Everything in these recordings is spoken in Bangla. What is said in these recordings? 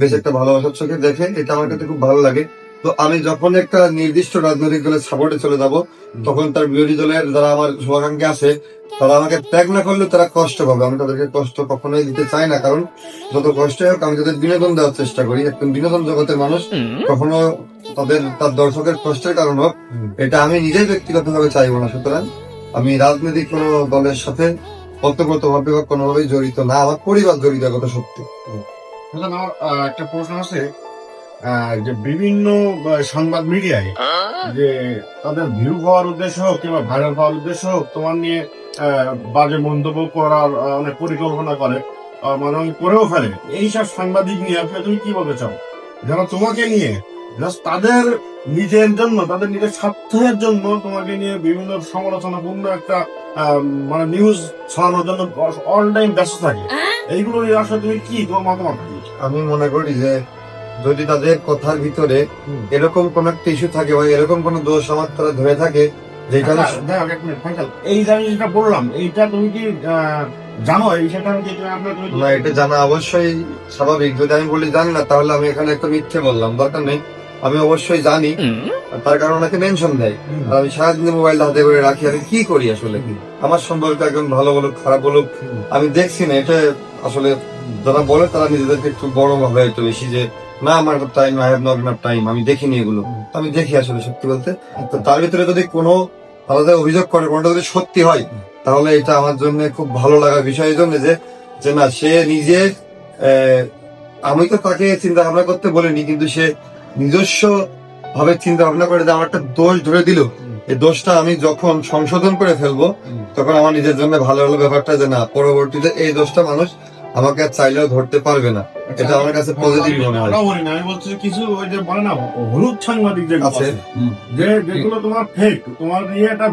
বেশ একটা ভালোবাসার চোখে দেখে এটা আমার কাছে খুব ভালো লাগে। তো আমি যখন একটা নির্দিষ্ট রাজনৈতিক দলের সাপোর্টে চলে যাব তখন তার বিরোধী দলের যারা আমার শুভাকাঙ্ক্ষী আছে তারা আমাকে ত্যাগ না করলে তারা কষ্ট পাবে। আমি তাদেরকে কষ্ট কখনোই দিতে চাই না কারণ যত কষ্ট হোক আমি তাদের বিনোদন দেওয়ার চেষ্টা করি। একজন বিনোদন জগতের মানুষ কখনো তাদের তার দর্শকের কষ্টের কারণ হোক এটা আমি নিজেই ব্যক্তিগতভাবে চাইব না। সুতরাং আমি রাজনৈতিক কোনো দলের সাথে অতপ্রত ভাবে বা কোনোভাবেই জড়িত না আমার পরিবার জড়িত কথা সত্যি। আমার একটা প্রশ্ন আছে। যে বিভিন্ন সংবাদ মিডিয়ায় যে তাদের ভিউ হওয়ার উদ্দেশ্য হোক কিংবা ভাইরাল হওয়ার উদ্দেশ্য হোক তোমার নিয়ে আহ, বাজে মন্তব্য করার অনেক পরিকল্পনা করে মানে অনেক করেও ফেলে। এইসব সাংবাদিক নিয়ে আসলে তুমি কি বলতে চাও? যারা তোমাকে নিয়ে জাস্ট তাদের নিজের জন্য তাদের নিজের স্বার্থের জন্য তোমাকে নিয়ে বিভিন্ন সমালোচনাপূর্ণ একটা আহ, মানে নিউজ ছড়ানোর জন্য অল টাইম ব্যস্ত থাকে। এইগুলো নিয়ে আসলে তুমি কি তোমার মতামত? কি? আমি মনে করি যে যদি তাদের কথার ভিতরে এরকম কোন একটা ইস্যু থাকে বা এরকম কোন দোষ আমার তারা ধরে থাকে আমি আচ্ছা, এই যে আমি যেটা বললাম এইটা তুমি কি জানো? এই সেটা আমি না এটা জানা অবশ্যই স্বাভাবিক। যদি আমি বলি জানি না তাহলে আমি এখানে একটা মিথ্যে বললাম দরকার নেই। আমি অবশ্যই জানি তার কারণ ওনাকে মেনশন দেয়। আমি সারাদিন মোবাইল হাতে করে রাখি আমি কি করি আসলে? আমার সম্পর্কে একজন ভালো বলুক খারাপ বলুক আমি দেখছি না এটা আসলে যারা বলে তারা নিজেদেরকে একটু বড় ভাবে একটু বেশি যে না আমার time I have not enough time আমি দেখিনি এগুলো। আমি দেখি আসলে সত্যি বলতে। তো তার ভিতরে যদি কোনো আলাদা অভিযোগ করে কোনটা যদি সত্যি হয় তাহলে এটা আমার জন্য খুব ভালো লাগার বিষয় এই জন্য যে যে না সে নিজে আহ, আমি তো তাকে চিন্তা ভাবনা করতে বলিনি কিন্তু সে নিজস্ব ভাবে চিন্তা ভাবনা করে যে আমার একটা দোষ ধরে দিল। এই দোষটা আমি যখন সংশোধন করে ফেলব তখন আমার নিজের জন্য ভালো ভালো ব্যাপারটা যে না পরবর্তীতে এই দোষটা মানুষ আমাকে চাইলেও ধরতে পারবে না। এটা আমার কাছে পজিটিভ মনে হয়। আমি বলছি কিছু ওই যে বলে না হলুদ সাংবাদিক যেগুলো আছে। যে যেগুলো তোমার ফেক তোমার নিয়ে একটা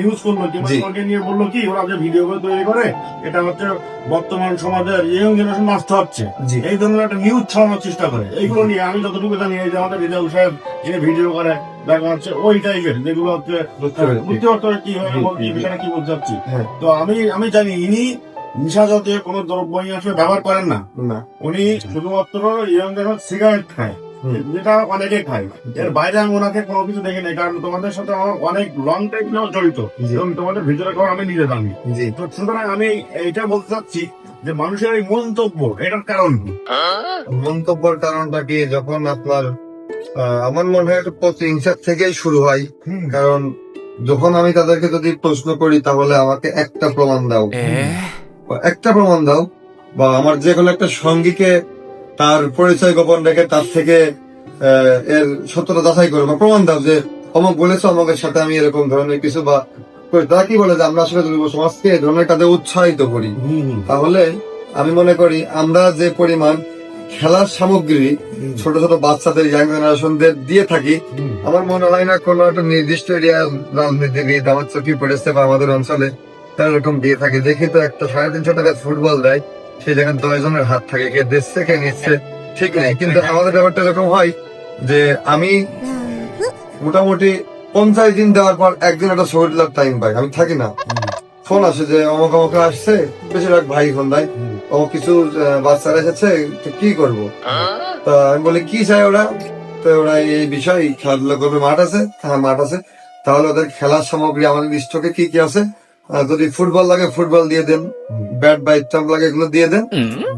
নিউজ করল কিংবা তোমাকে নিয়ে বলল কি ওরা যে ভিডিও করে তৈরি করে এটা হচ্ছে বর্তমান সমাজের ইয়ং জেনারেশন নষ্ট হচ্ছে। এই ধরনের একটা নিউজ ছড়ানোর চেষ্টা করে। এইগুলো নিয়ে আমি যতটুকু জানি এই যে আমাদের রিজাল সাহেব যে ভিডিও করে দেখা যাচ্ছে ওই টাইপের যেগুলো হচ্ছে বুঝতে পেরেছি। কি হয় কি বলতে চাচ্ছি হ্যাঁ। তো আমি আমি জানি ইনি নিশা জাতীয় কোনো দ্রব্য আসলে ব্যবহার করেন না। না। উনি শুধুমাত্র ইয়ং সিগারেট খায়। যেটা অনেকে খায়। এর বাইরে আমি ওনাকে কোনো কিছু দেখি নাই কারণ তোমাদের সাথে আমার অনেক লং টাইম জড়িত। এবং তোমাদের ভিতরে খবর আমি নিজে জানি জি। তো সুতরাং আমি এইটা বলতে চাচ্ছি যে মানুষের এই মন্তব্য এটার কারণ কি? মন্তব্যের কারণটা কি? যখন আপনার আমার মনে হয় একটু প্রতিহিংসার থেকেই শুরু হয়। কারণ যখন আমি তাদেরকে যদি প্রশ্ন করি তাহলে আমাকে একটা প্রমাণ দাও। একটা প্রমাণ দাও বা আমার যে কোনো একটা সঙ্গীকে তার পরিচয় গোপন রেখে তার থেকে এর সত্যতা যাচাই করো বা প্রমাণ দাও যে অমুক বলেছ অমুকের সাথে আমি এরকম ধরনের কিছু বা। তারা কি বলে যে আমরা আসলে যুব সমাজকে এই ধরনের কাজে উৎসাহিত করি? তাহলে আমি মনে করি আমরা যে পরিমাণ খেলার সামগ্রী ছোট ছোট বাচ্চাদের ইয়াং জেনারেশনদের দিয়ে থাকি আমার মনে হয় না কোনো একটা নির্দিষ্ট এরিয়া রাজনীতিবিদ আমার চোখে পড়েছে বা আমাদের অঞ্চলে এরকম দিয়ে থাকে। দেখি তো একটা সাড়ে তিনশো টাকা ফুটবল দেয়। সেই জায়গায় দশ জনের হাত থাকে, কে দিচ্ছে, কে নিচ্ছে, ঠিক নেই। কিন্তু আমাদের ব্যাপারটা এরকম হয় যে আমি মোটামুটি পঞ্চাশ দিন দেওয়ার পর একদিন একটা শহীদ টাইম পাই। আমি থাকি না। ফোন আসে যে, অমুক অমুক আসছে। বেশিরভাগ ভাই ফোন দেয়। অমুক কিছু বাচ্চারা এসেছে কি করব? তা আমি বলি, কি চাই ওরা? তো ওরা এই বিষয় খেলাধুলা করবে। মাঠ আছে? হ্যাঁ মাঠ আছে। তাহলে ওদের খেলার সামগ্রী আমাদের স্টকে কি কি আছে? যদি ফুটবল লাগে ফুটবল দিয়ে দেন। ব্যাট বা স্টাম্প লাগে এগুলো দিয়ে দেন।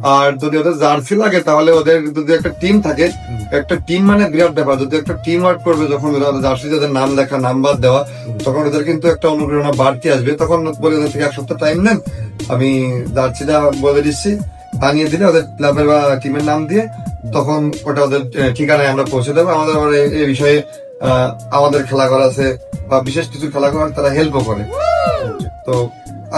আর যদি ওদের জার্সি লাগে তাহলে ওদের যদি একটা টিম থাকে একটা টিম মানে বিরাট ব্যাপার। যদি একটা টিম ওয়ার্ক করবে যখন জার্সি ওদের নাম লেখা নাম্বার দেওয়া তখন ওদের কিন্তু একটা অনুপ্রেরণা বাড়তি আসবে। তখন বলে ওদের থেকে এক সপ্তাহ টাইম নেন। আমি জার্সিটা বলে দিচ্ছি। বানিয়ে দিলে ওদের ক্লাবের বা টিমের নাম দিয়ে তখন ওটা ওদের ঠিকানায় আমরা পৌঁছে দেবো। আমাদের এই- বিষয়ে আমাদের খেলা করা আছে, বা বিশেষ কিছু খেলা করার তারা হেল্পও করে। তো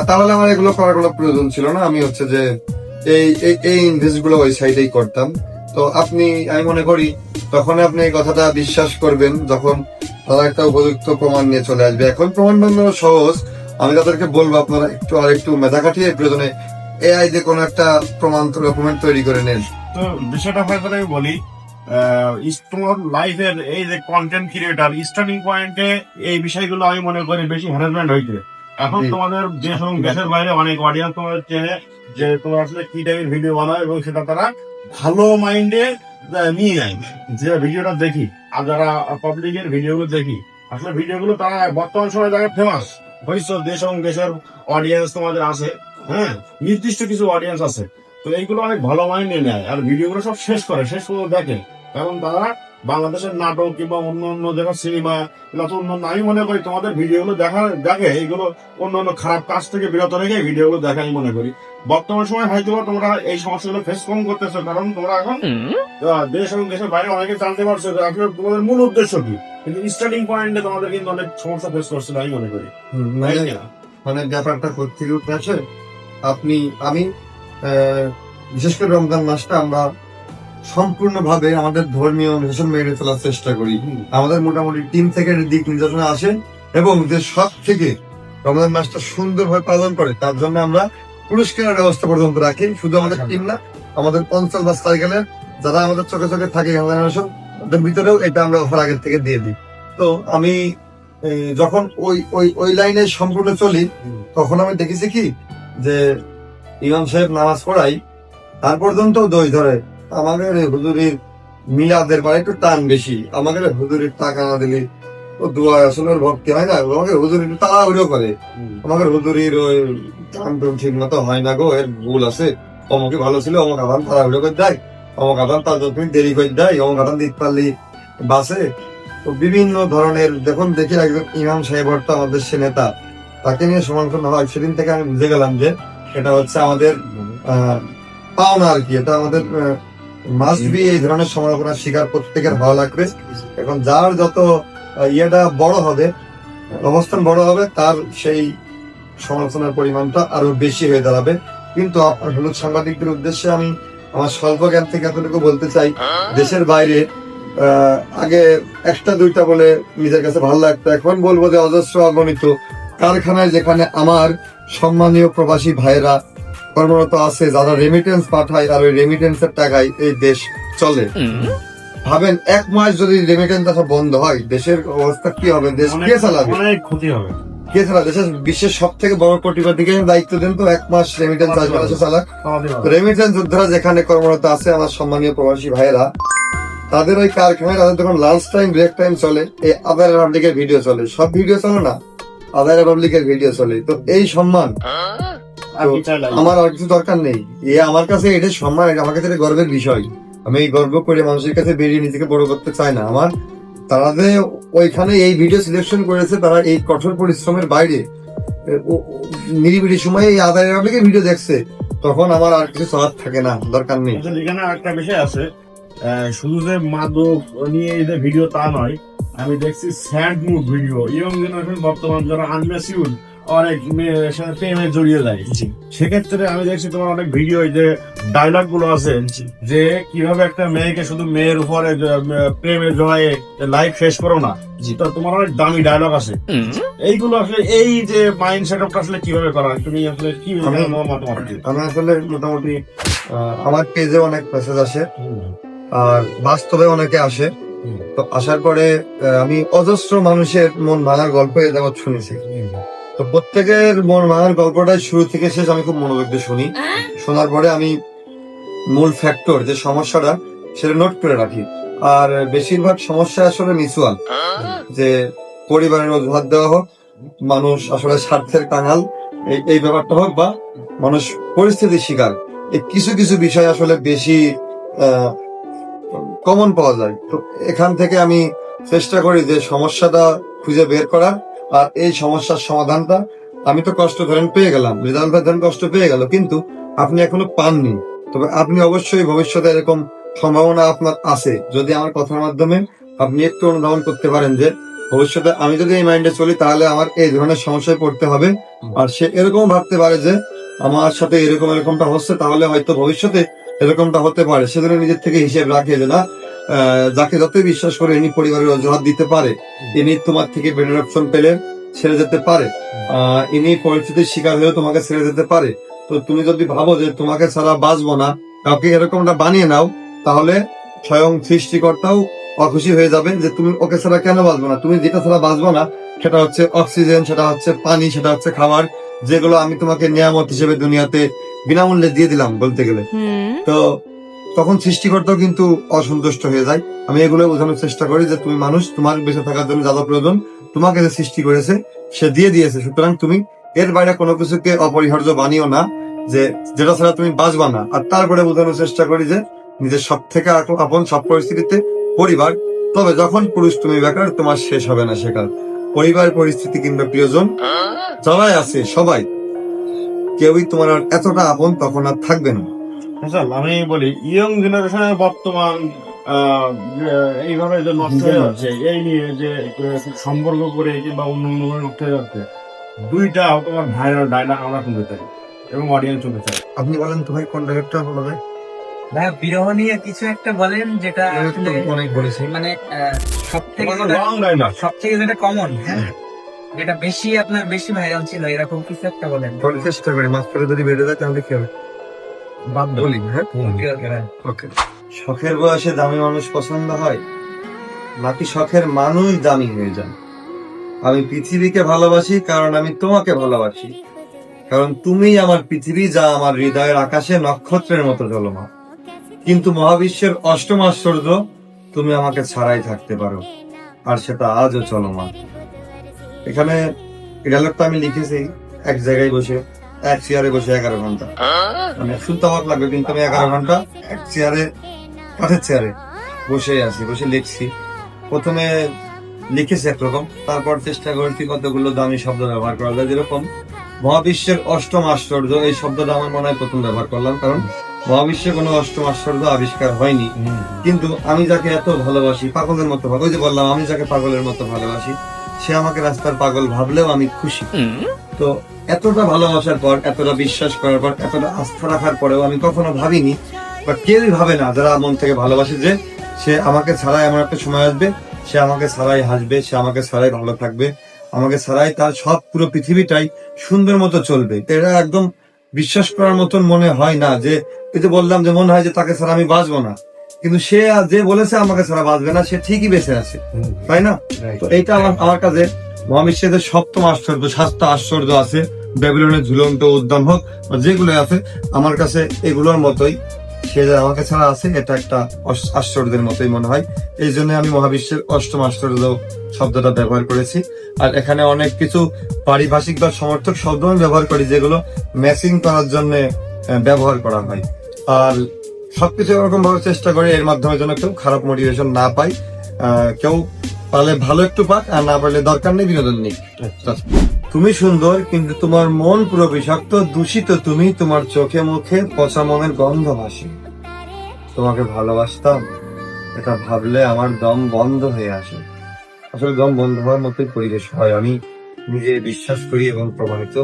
তাহলে আমার এগুলো করার কোনো প্রয়োজন ছিল না। আমি হচ্ছে যে এই, এই- ইনভেস্টগুলো ওই সাইডেই করতাম। তো আপনি, আমি মনে করি তখন আপনি এই কথাটা বিশ্বাস করবেন যখন তারা একটা উপযুক্ত প্রমাণ নিয়ে চলে আসবে। এখন প্রমাণ বানানো সহজ। আমি তাদেরকে বলব আপনারা একটু আর একটু মেধা খাটিয়ে প্রয়োজনে এআই দিয়ে কোনো একটা প্রমাণ ডকুমেন্ট তৈরি করে নেন। তো বিষয়টা হয়তো আমি বলি ইস- লাইফের এই যে কন্টেন্ট ক্রিয়েটার স্টার্টিং পয়েন্টে এই বিষয়গুলো আমি মনে করি বেশি হ্যারাসমেন্ট হয়েছে এখন তোমাদের দেশ এবং দেশের বাইরে অনেক অডিয়েন্স তোমাদের চেনে যে তোমরা আসলে কি টাইপের ভিডিও বানাও এবং সেটা তারা ভালো মাইন্ডে নিয়ে নেয় যে ভিডিওটা দেখি আর যারা পাবলিকের ভিডিওগুলো দেখি আসলে ভিডিওগুলো তারা বর্তমান সময়ে যারা ফেমাস হয়েছে দেশ এবং দেশের অডিয়েন্স তোমাদের আছে হ্যাঁ? নির্দিষ্ট কিছু অডিয়েন্স আছে। তো এইগুলো অনেক ভালো মাইন্ডে নেয়। আর ভিডিওগুলো সব শেষ করে শেষ পর্যন্ত দেখে। কারণ তারা বাংলাদেশের নাটক কিংবা অন্য অন্য জায়গার সিনেমা এগুলো তো অন্য আমি মনে করি তোমাদের ভিডিওগুলো দেখা দেখে এইগুলো অন্য অন্য খারাপ কাজ থেকে বিরত রেখে ভিডিওগুলো দেখা আমি মনে করি। বর্তমান সময় হয়তো তোমরা এই সমস্যাগুলো ফেস কম করতেছো কারণ তোমরা এখন দেশ এবং দেশের বাইরে অনেকে জানতে পারছ যে আসলে তোমাদের মূল উদ্দেশ্য কি? কিন্তু স্টার্টিং পয়েন্টে তোমাদের কিন্তু অনেক সমস্যা ফেস করছিল আমি মনে করি। মানে না? মানে ব্যাপারটা কোথেকে উঠে আপনি আমি আহ, বিশেষ করে রমজান মাসটা আমরা সম্পূর্ণভাবে আমাদের ধর্মীয় অনুশাসন মেনে চলার চেষ্টা করি। আমাদের মোটামুটি টিম থেকে দিক নির্দেশনা আসে এবং যে সব থেকে রমজান মাসটা সুন্দরভাবে পালন করে তার জন্য আমরা পুরস্কারের ব্যবস্থা পর্যন্ত রাখি। শুধু আমাদের টিম না আমাদের অঞ্চল বা সাইকেলের যারা আমাদের চোখে চোখে থাকে জেনারেশন তাদের ভিতরেও এটা আমরা অফার আগের থেকে দিয়ে দিই। তো আমি যখন ওই ওই ওই লাইনে সম্পূর্ণ চলি তখন আমি দেখেছি কি? যে ইমাম সাহেব নামাজ পড়াই তার পর্যন্ত দই ধরে। আমাদের হুজুরির মিলাদের পরে একটু টান বেশি। আমাদের হুজুরির টাকা না দিলে ও দোয়া আসলে ওর ভক্তি হয় না। আমাকে হুজুর একটু তাড়াহুড়ো করে। আমাকে হুজুরির ওই টান টুন ঠিক মতো হয় না গো এর ভুল আছে। অমুকে ভালো ছিল অমুক আদান তাড়াহুড়ো করে দেয়। অমুক আদান তার যতদিন দেরি করে দেয়। অমুক আদান দিতে পারলি বাসে। তো বিভিন্ন ধরনের দেখুন দেখি একজন ইমাম সাহেব অর্থ আমাদের সে নেতা। তাকে নিয়ে সমালোচনা হয়। সেদিন থেকে আমি বুঝে গেলাম যে এটা হচ্ছে আমাদের আহ, পাওনা আর কি। এটা আমাদের মাস্ট বি এই ধরনের সমালোচনার শিকার প্রত্যেকের ভালো লাগবে। এখন যার যত ইয়েটা বড় হবে, অবস্থান বড় হবে, তার সেই সমালোচনার পরিমাণটা আরও বেশি হয়ে দাঁড়াবে। কিন্তু হলুদ সাংবাদিকদের উদ্দেশ্যে আমি আমার স্বল্প জ্ঞান থেকে এতটুকু বলতে চাই, দেশের বাইরে আগে একটা দুইটা বলে নিজের কাছে ভালো লাগতো। এখন বলব যে অজস্র অগণিত কারখানায় যেখানে আমার সম্মানীয় প্রবাসী ভাইয়েরা কর্মরত আছে যারা রেমিটেন্স পাঠায় আর ওই রেমিটেন্সের টাকায় এই দেশ চলে। ভাবেন এক মাস যদি রেমিটেন্স আসা বন্ধ হয় দেশের অবস্থা কি হবে? দেশ কে চালাবে? অনেক ক্ষতি হবে। কে চালাবে? দেশের বিশ্বের সব থেকে বড় কোটিপতিকে দায়িত্ব দেন তো এক মাস রেমিটেন্স আসবে না, চালাক। রেমিটেন্স যোদ্ধারা যেখানে কর্মরত আছে আমার সম্মানীয় প্রবাসী ভাইয়েরা তাদের ওই কারখানায় তাদের যখন লাঞ্চ টাইম ব্রেক টাইম চলে এই আদার পাবলিকের ভিডিও চলে। সব ভিডিও চলে না? আদার পাবলিকের ভিডিও চলে। তো এই সম্মান লাগে? আমার আর কিছু দরকার নেই। এ আমার কাছে এটা সম্মান এটা আমার কাছে এটা গর্বের বিষয়। আমি এই গর্ব করে মানুষের কাছে বেরিয়ে নিজেকে বড় করতে চাই না। আমার তারা যে ওইখানে এই ভিডিও সিলেকশন করেছে তারা এই কঠোর পরিশ্রমের বাইরে নিরিবিলি সময়ে এই আদায় পাবলিকের ভিডিও দেখছে। তখন আমার আর কিছু চাওয়ার থাকে না দরকার নেই। আসলে এখানে একটা বিষয় আছে। শুধু যে মাদক নিয়ে এই যে ভিডিও তা নয় আমি দেখছি sad mood video young generation বর্তমান যারা আনমেসিউড অনেক মেয়ের সাথে প্রেমে জড়িয়ে যায়। সেক্ষেত্রে আমি দেখছি তোমার অনেক ভিডিও যে ডায়লগগুলো আছে যে কীভাবে একটা মেয়েকে শুধু মেয়ের উপরে প্রেমে জড়ায়ে লাইফ শেষ করো না। তো তোমার অনেক দামি ডায়লগ আছে। এইগুলো আসলে এই যে মাইন্ড সেট আসলে কীভাবে করা তুমি আসলে কি আমি- আসলে মোটামুটি আহ, আমার পেজে অনেক মেসেজ আসে। আর বাস্তবে অনেকে আসে। তো আসার পরে আমি অজস্র মানুষের মন ভাঙার গল্প এ যাবৎ শুনেছি তো প্রত্যেকের মন ভাঙার গল্পটা শুরু থেকে শেষ আমি খুব মনোযোগ দিয়ে শুনি। শোনার পরে আমি মূল ফ্যাক্টর যে সমস্যাটা, সেটা নোট করে রাখি। আর বেশিরভাগ সমস্যা আসলে মিউচুয়াল যে পরিবারের অজুহাত দেওয়া হোক, মানুষ আসলে স্বার্থের কাঙাল এই ব্যাপারটা হোক বা মানুষ পরিস্থিতির শিকার এই কিছু কিছু বিষয় আসলে বেশি কমন পাওয়া যায়। তো এখান থেকে আমি চেষ্টা করি যে সমস্যাটা খুঁজে বের করার আর এই সমস্যার সমাধানটা আমি তো কষ্ট ধরেন পেয়ে গেলাম, রেজাল্ট ভাই ধরেন কষ্ট পেয়ে গেল, কিন্তু আপনি এখনও পাননি। তবে আপনি অবশ্যই ভবিষ্যতে এরকম সম্ভাবনা আপনার আছে। যদি আমার কথার মাধ্যমে আপনি একটু অনুধাবন করতে পারেন যে, ভবিষ্যতে আমি যদি এই মাইন্ডে চলি, তাহলে আমার এই ধরনের সমস্যায় পড়তে হবে। আর সে এরকম ভাবতে পারে যে, আমার সাথে এরকম এরকমটা হচ্ছে, তাহলে হয়তো ভবিষ্যতে এরকমটা হতে পারে। সেজন্য নিজের থেকে হিসেব রাখে যে, না যাকে যতই বিশ্বাস করে ইনি পরিবারের অজুহাত দিতে পারে ইনি তোমার থেকে বেটার অপশন পেলে ছেড়ে যেতে পারে। ইনি পরিস্থিতির শিকার হয়েও তোমাকে ছেড়ে যেতে পারে। তো তুমি যদি ভাবো যে তোমাকে ছাড়া বাঁচবো না কাউকে এরকমটা বানিয়ে নাও তাহলে স্বয়ং সৃষ্টিকর্তাও অখুশি হয়ে যাবে যে তুমি ওকে ছাড়া কেন বাঁচবো না। তুমি যেটা ছাড়া বাঁচবো না সেটা হচ্ছে অক্সিজেন সেটা হচ্ছে পানি সেটা হচ্ছে খাবার যেগুলো আমি তোমাকে নিয়ামত হিসেবে দুনিয়াতে বিনামূল্যে দিয়ে দিলাম বলতে গেলে। তো তখন সৃষ্টিকর্তাও কিন্তু অসন্তুষ্ট হয়ে যায়। আমি এগুলো বোঝানোর চেষ্টা করি যে তুমি মানুষ তোমার বেঁচে থাকার জন্য যা যা প্রয়োজন তোমাকে যে সৃষ্টি করেছে সে দিয়ে দিয়েছে। সুতরাং তুমি এর বাইরে কোনো কিছুকে অপরিহার্য বানিও না যে যেটা ছাড়া তুমি বাঁচবা না। আর তারপরে বোঝানোর চেষ্টা করি যে নিজের সব থেকে আপ- আপন সব পরিস্থিতিতে পরিবার তবে যখন পুরুষ তুমি বেকার তোমার শেষ হবে না সেকাল। পরিবার পরিস্থিতি কিংবা প্রিয়জন যারাই আছে সবাই কেউই তোমার আর এতটা আপন তখন আর থাকবে না। হাসান আমি বলি ইয়ং জেনারেশনের বর্তমান আহ, এইভাবে যে নষ্ট হয়ে যাচ্ছে এই নিয়ে যে সম্পর্ক করে কিংবা অন্য অন্য করে নষ্ট যাচ্ছে দুইটা তোমার ভাইরাল ডায়লগ আমরা শুনতে চাই এবং অডিয়েন্স শুনতে চাই। আপনি বলেন তো ভাই কোন ডাইরেক্টর হলো ভাই? বিরহ নিয়ে কিছু একটা বলেন যেটা অনেক বলেছি। মানে সব থেকে সব থেকে যেটা কমন হ্যাঁ? যেটা বেশি আপনার বেশি ভাইরাল ছিল এরকম কিছু একটা বলেন। চেষ্টা করি পরে যদি বেড়ে যায় তাহলে কি হবে? বাদ বলি হ্যাঁ। ওকে শখের বয়সে দামি মানুষ পছন্দ হয়? নাকি শখের মানুষ দামি হয়ে যান? আমি পৃথিবীকে ভালোবাসি কারণ আমি তোমাকে ভালোবাসি। কারণ তুমি আমার পৃথিবী যা আমার হৃদয়ের আকাশে নক্ষত্রের মতো জলমা কিন্তু মহাবিশ্বের অষ্টম আশ্চর্য তুমি আমাকে ছাড়াই থাকতে পারো আর সেটা আজও চলমান। এখানে ডায়লগটা আমি লিখেছি এক জায়গায় বসে। এক চেয়ারে বসে এগারো ঘণ্টা। মানে শুনতে অবাক লাগবে কিন্তু আমি এগারো ঘণ্টা এক চেয়ারে কাঠের চেয়ারে বসে আছি বসে লিখছি। প্রথমে লিখেছি একরকম তারপর চেষ্টা করেছি কতগুলো দামি শব্দ ব্যবহার করা যায়। যেরকম মহাবিশ্বের অষ্টম আশ্চর্য এই শব্দটা আমার মনে হয় প্রথম ব্যবহার করলাম কারণ মহাবিশ্বে কোনো অষ্টম আশ্চর্য আবিষ্কার হয়নি। কিন্তু আমি যাকে এত ভালোবাসি পাগলের মতো ভালো ওই যে বললাম আমি যাকে পাগলের মতো ভালোবাসি সে আমাকে রাস্তার পাগল ভাবলেও আমি খুশি। তো এতটা ভালোবাসার পর এতটা বিশ্বাস করার পর এতটা আস্থা রাখার পরেও আমি কখনো ভাবিনি বা কেউই ভাবে না যারা মন থেকে ভালোবাসে যে সে আমাকে ছাড়াই এমন একটা সময় আসবে সে আমাকে ছাড়াই হাসবে সে আমাকে ছাড়াই ভালো থাকবে আমাকে ছাড়াই তার সব পুরো পৃথিবীটাই সুন্দর মতো চলবে। এটা একদম বিশ্বাস করার মতন মনে হয় না যে এই যে বললাম যে মনে হয় যে তাকে ছাড়া আমি বাঁচবো না। কিন্তু সে যে বলেছে আমাকে ছাড়া বাঁচবে না সে ঠিকই বেঁচে আছে। তাই না? তো এইটা আমার আমার কাছে মহাবিশ্বের যে সপ্তম আশ্চর্য সাতটা আশ্চর্য আছে। ব্যাবিলনের ঝুলন্ত উদ্যান হোক বা যেগুলো আছে আমার কাছে এগুলোর মতোই। সে যে আমাকে ছাড়া আছে এটা একটা আশ্চর্যের মতোই মনে হয়। এই জন্য আমি মহাবিশ্বের অষ্টম আশ্চর্য শব্দটা ব্যবহার করেছি। আর এখানে অনেক কিছু পারিভাষিক বা সমর্থক শব্দ আমি ব্যবহার করি যেগুলো ম্যাচিং করার জন্য ব্যবহার করা হয়। আর সবকিছু এরকম ভাবে চেষ্টা করি এর মাধ্যমে যেন কেউ খারাপ মোটিভেশন না পাই। কেউ পালে ভালো একটু পাক আর না পারলে দরকার নেই বিনোদন নেই তুমি সুন্দর কিন্তু তোমার মন পুরো বিষাক্ত দূষিত তুমি তোমার চোখে মুখে পচা মনের গন্ধ ভাসে। তোমাকে ভালোবাসতাম এটা ভাবলে আমার দম বন্ধ হয়ে আসে। আসলে দম বন্ধ হওয়ার মতোই পরিবেশ হয়। আমি নিজে বিশ্বাস করি এবং প্রমাণিত।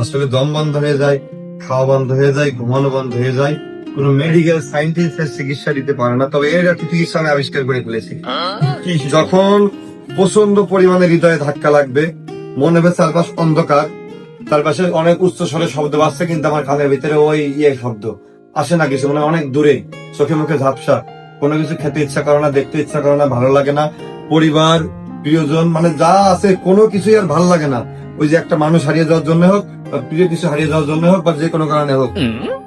আসলে দম বন্ধ হয়ে যায় খাওয়া বন্ধ হয়ে যায় ঘুমানো বন্ধ হয়ে যায় কোনো মেডিকেল সাইন্টিস্টের চিকিৎসা দিতে পারে না তবে এর একটা চিকিৎসা আমি আবিষ্কার করে ফেলেছি। যখন প্রচণ্ড পরিমাণে হৃদয়ে ধাক্কা লাগবে মনে হবে চারপাশ অন্ধকার চারপাশে অনেক উচ্চ স্বরে শব্দ বাজছে কিন্তু আমার কানের ভিতরে ওই ইয়ে শব্দ। আসে না কিছু মানে অনেক দূরে চোখে মুখে ঝাপসা। কোনো কিছু খেতে ইচ্ছা করে না দেখতে ইচ্ছা করে না ভালো লাগে না। পরিবার প্রিয়জন মানে যা আছে কোনো কিছুই আর ভালো লাগে না। ওই যে একটা মানুষ হারিয়ে যাওয়ার জন্য হোক প্রিয় কিছু হারিয়ে যাওয়ার জন্য হোক বা যে কোনো কারণে হোক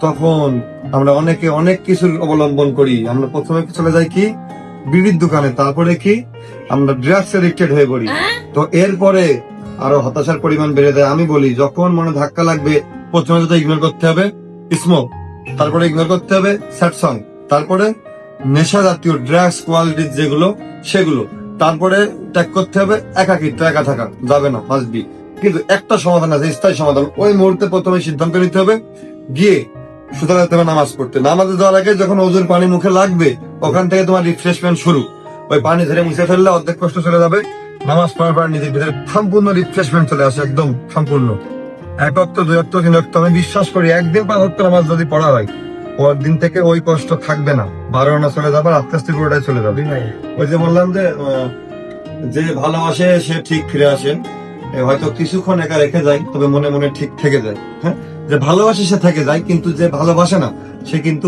তখন আমরা অনেকে অনেক কিছুর অবলম্বন করি। আমরা প্রথমে চলে যাই কি? বিড়ির দোকানে তারপরে কি? আমরা ড্রাগস এডিক্টেড হয়ে পড়ি। তো এরপরে আরও হতাশার পরিমাণ বেড়ে যায়। আমি বলি যখন মনে ধাক্কা লাগবে প্রথমে তো ইগনোর করতে হবে। স্মোক তারপরে ইগনোর করতে হবে। স্যাড সং তারপরে নেশা জাতীয় ড্রাগস কোয়ালিটির যেগুলো সেগুলো। তারপরে ত্যাগ করতে হবে। একাকিত্ব একা থাকা যাবে না মাস্ট বি কিন্তু একটা সমাধান আছে স্থায়ী সমাধান। ওই মুহূর্তে প্রথমে সিদ্ধান্ত নিতে হবে গিয়ে সুতরাং তোমার নামাজ পড়তে। নামাজে যাওয়ার আগে যখন ওজুর পানি মুখে লাগবে ওখান থেকে তোমার রিফ্রেশমেন্ট শুরু। ওই পানি ধরে মুছে ফেললে অর্ধেক কষ্ট চলে যাবে। নামাজ পড়ার পর নিজের ভিতরে সম্পূর্ণ রিফ্রেশমেন্ট চলে আসে একদম সম্পূর্ণ। এক অক্ট দুই অক্ট তিন অক্ট আমি বিশ্বাস করি একদিন পাঁচ অক্ট নামাজ যদি পড়া হয় দিন থেকে ওই কষ্ট থাকবে না। বারো আনা চলে যাবে আস্তে আস্তে পুরোটাই চলে যাবে। ওই যে বললাম যে যে ভালোবাসে সে ঠিক ফিরে আসে এ হয়তো কিছুক্ষণ একা রেখে যায় তবে মনে মনে ঠিক থেকে যায় হ্যাঁ? যে ভালোবাসে সে থেকে যায় কিন্তু যে ভালোবাসে না সে কিন্তু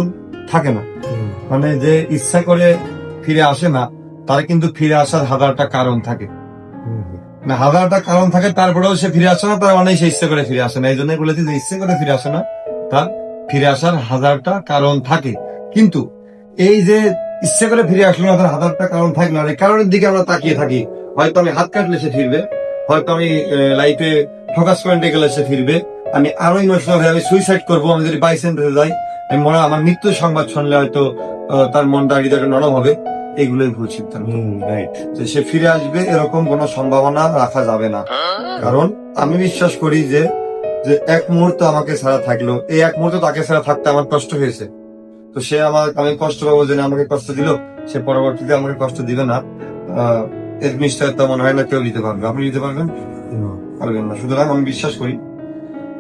থাকে না। মানে যে ইচ্ছা করে ফিরে আসে না তার কিন্তু ফিরে আসার হাজারটা কারণ থাকে। না হাজারটা কারণ থাকে তারপরেও সে ফিরে আসে না তার মানে সে ইচ্ছে করে ফিরে আসে না। এই জন্য বলেছি যে ইচ্ছে করে ফিরে আসে না তার ফিরে আসার হাজারটা কারণ থাকে। কিন্তু এই যে ইচ্ছে করে ফিরে আসলো না তার হাজারটা কারণ থাকে না এই কারণের দিকে আমরা তাকিয়ে থাকি। হয়তো আমি হাত কাটলে সে ফিরবে হয়তো আমি লাইফে ফোকাস পয়েন্টে গেলে সে ফিরবে। আমি আরও ইমোশনাল হয়ে আমি সুইসাইড করব আমি যদি বাইসেন্টারে যাই আমি মনে আমার মৃত্যুর সংবাদ শুনলে হয়তো তার মনটা হৃদয়টা নরম হবে। এগুলোই ভুল সিদ্ধান্ত। যে সে ফিরে আসবে এরকম কোনো সম্ভাবনা রাখা যাবে না। কারণ আমি বিশ্বাস করি যে যে এক মুহূর্ত আমাকে ছাড়া থাকল। এই এক মুহূর্ত তাকে ছাড়া থাকতে আমার কষ্ট হয়েছে। তো সে আমার আমি কষ্ট পাবো যে আমাকে কষ্ট দিল সে পরবর্তীতে আমাকে কষ্ট দিবে না। আহ, এর নিশ্চয়তা মনে হয় না কেউ দিতে পারবে। আপনি দিতে পারবেন? পারবেন না। সুতরাং আমি বিশ্বাস করি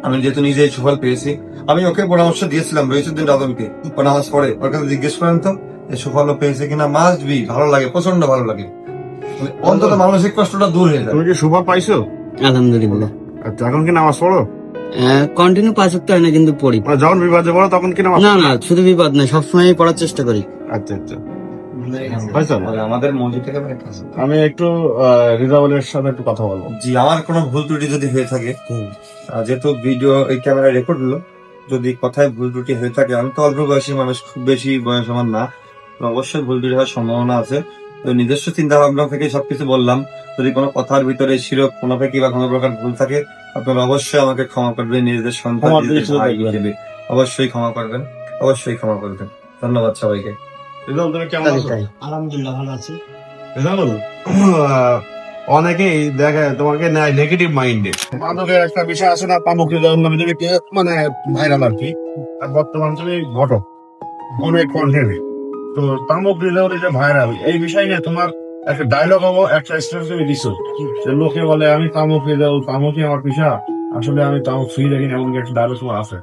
আমি যেহেতু নিজে সুফল পেয়েছি আমি ওকে পরামর্শ দিয়েছিলাম রহিসুদ্দিন রাদমকে। ও নামাজ পড়ে ওর কাছে জিজ্ঞেস করেন তো এই সুফল পেয়েছে কিনা? মাস্ট বি ভালো লাগে প্রচণ্ড ভালো লাগে। মানে অন্তত মানসিক কষ্টটা দূর হয়ে যায়। তুমি কি সুপার পাইছো? আলহামদুলিল্লাহ। আচ্ছা এখন কি নামাজ পড়ো? কন্টিনিউ পাঁচ সপ্তাহ হয় না কিন্তু পড়ি। মানে যখন বিবাদে পড়ো তখন কি নামাজ না না শুধু বিপদ না সবসময় পড়ার চেষ্টা করি। আচ্ছা আচ্ছা। আমাদের থেকে আমি একটু রিজাবলের সাথে একটু কথা বলব। জি আমার কোনো ভুল ত্রুটি যদি হয়ে থাকে যেহেতু ভিডিও এই ক্যামেরা রেকর্ড হলো যদি কথায় ভুল ত্রুটি হয়ে থাকে আমি তো অল্প বয়সী মানুষ খুব বেশি বয়স আমার না অবশ্যই ভুল ত্রুটি হওয়ার সম্ভাবনা আছে। তো নিজস্ব চিন্তা ভাবনা থেকে সবকিছু বললাম যদি কোনো কথার ভিতরে শিরক কোনো থেকে বা কোনো প্রকার ভুল থাকে আপনারা অবশ্যই আমাকে ক্ষমা করবেন নিজেদের সন্তান অবশ্যই ক্ষমা করবেন অবশ্যই ক্ষমা করবেন ধন্যবাদ সবাইকে। রিজাবল তুমি কেমন আছো? আলহামদুলিল্লাহ ভালো আছি। রিজাবল অনেকেই দেখে তোমাকে নেয় নেগেটিভ মাইন্ডে মাদকের একটা বিষয় আছে না পামুক রিজাবল নামে তুমি মানে ভাইরাল আর কি। আর বর্তমান তুমি ঘটক অনেক কন্টেন্টে তো তামুক রিজাবল যে ভাইরাল এই বিষয় নিয়ে তোমার একটা ডায়লগ হব একটা স্টেজ তুমি দিছো। যে লোকে বলে আমি তামুক রিজাবল তামুকই আমার পিসা আসলে আমি তামুক ফ্রি না, এমন কি একটা ডায়লগ তোমার আছে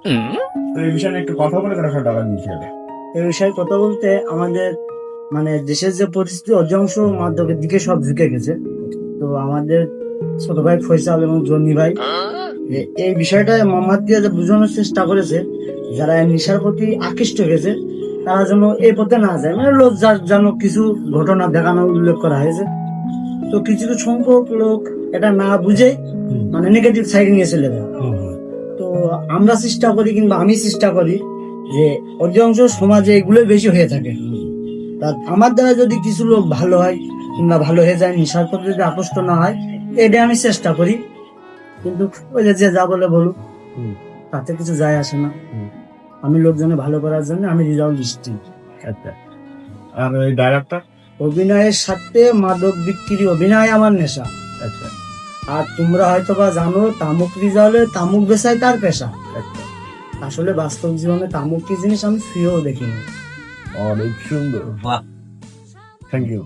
তো এই বিষয়ে নিয়ে একটু কথা বলে একটা ডায়লগ নিচ্ছে এই বিষয়ে কথা বলতে আমাদের মানে দেশের যে পরিস্থিতি অধিকাংশ মাধ্যমের দিকে সব ঝুঁকে গেছে। তো আমাদের ছোট ভাই ফয়সাল এবং জনি ভাই এই বিষয়টা মোহাম্মদ দিয়ে যে বোঝানোর চেষ্টা করেছে যারা নেশার প্রতি আকৃষ্ট হয়েছে তারা যেন এই পথে না যায়। মানে লজ্জার যেন কিছু ঘটনা দেখানো উল্লেখ করা হয়েছে। তো কিছু কিছু সংখ্যক লোক এটা না বুঝে মানে নেগেটিভ সাইড নিয়ে চলে যায়। তো আমরা চেষ্টা করি কিংবা আমি চেষ্টা করি যে অধিকাংশ সমাজে এগুলো বেশি হয়ে থাকে। তা আমার দ্বারা যদি কিছু লোক ভালো হয় কিংবা ভালো হয়ে যায় নেশার প্রতি যদি আকৃষ্ট না হয় এটা আমি চেষ্টা করি। কিন্তু ওই যে যে বলে বলুক তাতে কিছু যায় আসে না। আমি লোকজনে ভালো করার জন্য আমি রিজাল্ট দিচ্ছি আচ্ছা। আর এই ডায়লগটা? অভিনয়ের সাথে মাদক বিক্রি অভিনয় আমার নেশা। আচ্ছা। আর তোমরা হয়তো বা জানো তামুক রিজালে তামুক বেচাই তার পেশা। আসলে বাস্তব জীবনে তামুক কি জিনিস আমি ফিরেও দেখিনি। অনেক সুন্দর। বাহ। Thank you